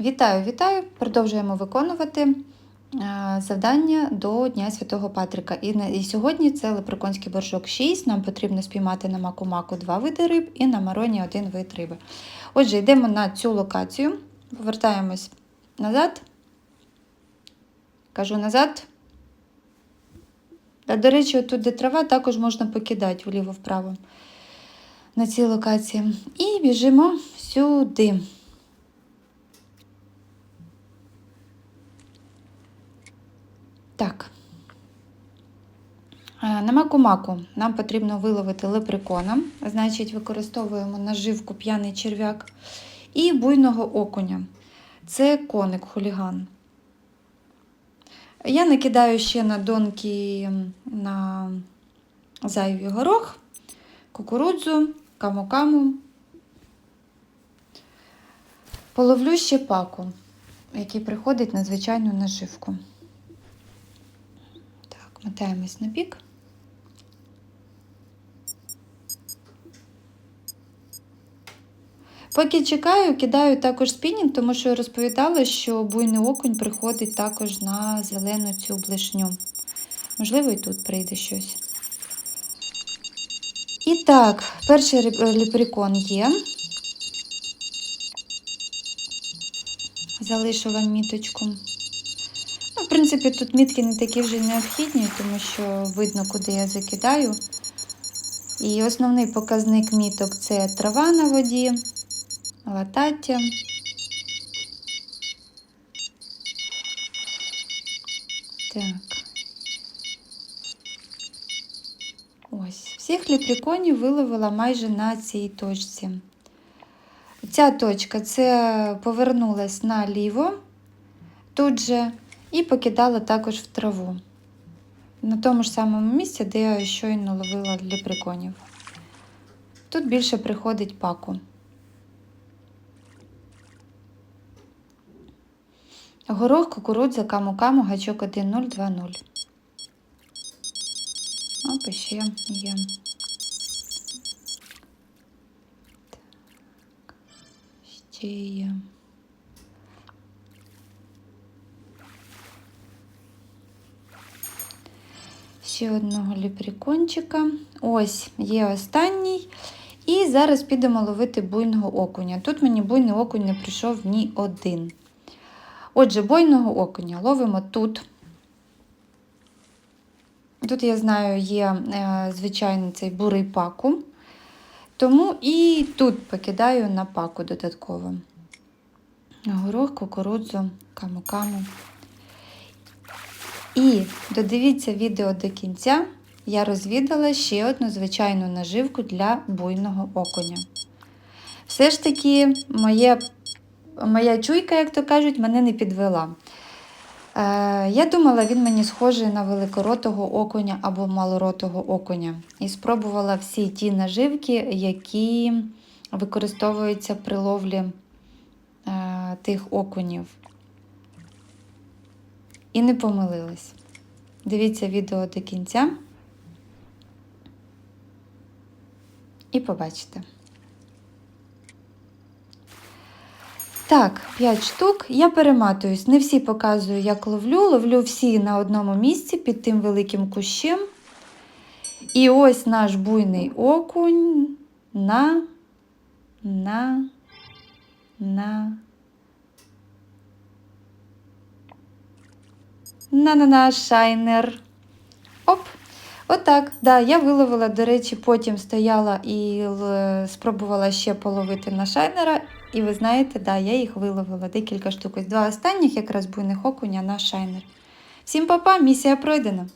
Вітаю, вітаю! Продовжуємо виконувати е, завдання до Дня Святого Патрика. І, і сьогодні це лепреконський боржок 6. Нам потрібно спіймати на маку-маку два види риб і на мароні один вид риби. Отже, йдемо на цю локацію, повертаємось назад. Кажу назад. Та, до речі, тут, де трава, також можна покидати вліво-вправо на цій локації. І біжимо сюди. Так. Е, На маку-маку нам потрібно виловити лепрекона, значить, використовуємо наживку п'яний черв'як і буйного окуня. Це коник хуліган. Я накидаю ще на донки на зайвий горох, кукурудзу, каму-каму. Половлю ще паку, який приходить на звичайну наживку. Мотаємось на бік. Поки чекаю, кидаю також спінінг, тому що розповідала, що буйний окунь приходить також на зелену цю блишню. Можливо, і тут прийде щось. І так, перший ліпрекон є. Залишу вам міточку. Принципі, тут мітки не такі вже необхідні, тому що видно, куди я закидаю. І основний показник міток це трава на воді, латаття. Так. Ось. Всіх ліпреконів виловила майже на цій точці. Ця точка це повернулась наліво тут же і покидала також в траву. На тому ж самому місці, де я щойно ловила ліпреконів. Тут більше приходить паку. Горох, кукурудза, каму-каму, гачок 1-0-2-0. Оп, ще є. Так. Ще є. Ще одного ліпрекончика. Ось є останній. І зараз підемо ловити буйного окуня. Тут мені буйний окунь не прийшов ні один. Отже, бойного окуня ловимо тут. Тут, я знаю, є е, звичайний цей бурий паку. Тому і тут покидаю на паку додатково. Горох, кукурудзу, каму-каму. І додивіться відео до кінця. Я розвідала ще одну звичайну наживку для буйного окуня. Все ж таки, моє, моя чуйка, як то кажуть, мене не підвела. Е, я думала, він мені схожий на великоротого окуня або малоротого окуня. І спробувала всі ті наживки, які використовуються при ловлі е, тих окунів. І не помилилась. Дивіться відео до кінця. І побачите. Так, 5 штук. Я перематуюсь. Не всі показую, як ловлю. Ловлю всі на одному місці під тим великим кущем. І ось наш буйний окунь на, на, на. На-на-на, шайнер. Оп. Отак. Да, я виловила, до речі, потім стояла і спробувала ще половити на шайнера. І ви знаєте, да, я їх виловила декілька штук. Два останніх якраз буйних окуня на шайнер. Всім па-па, місія пройдена.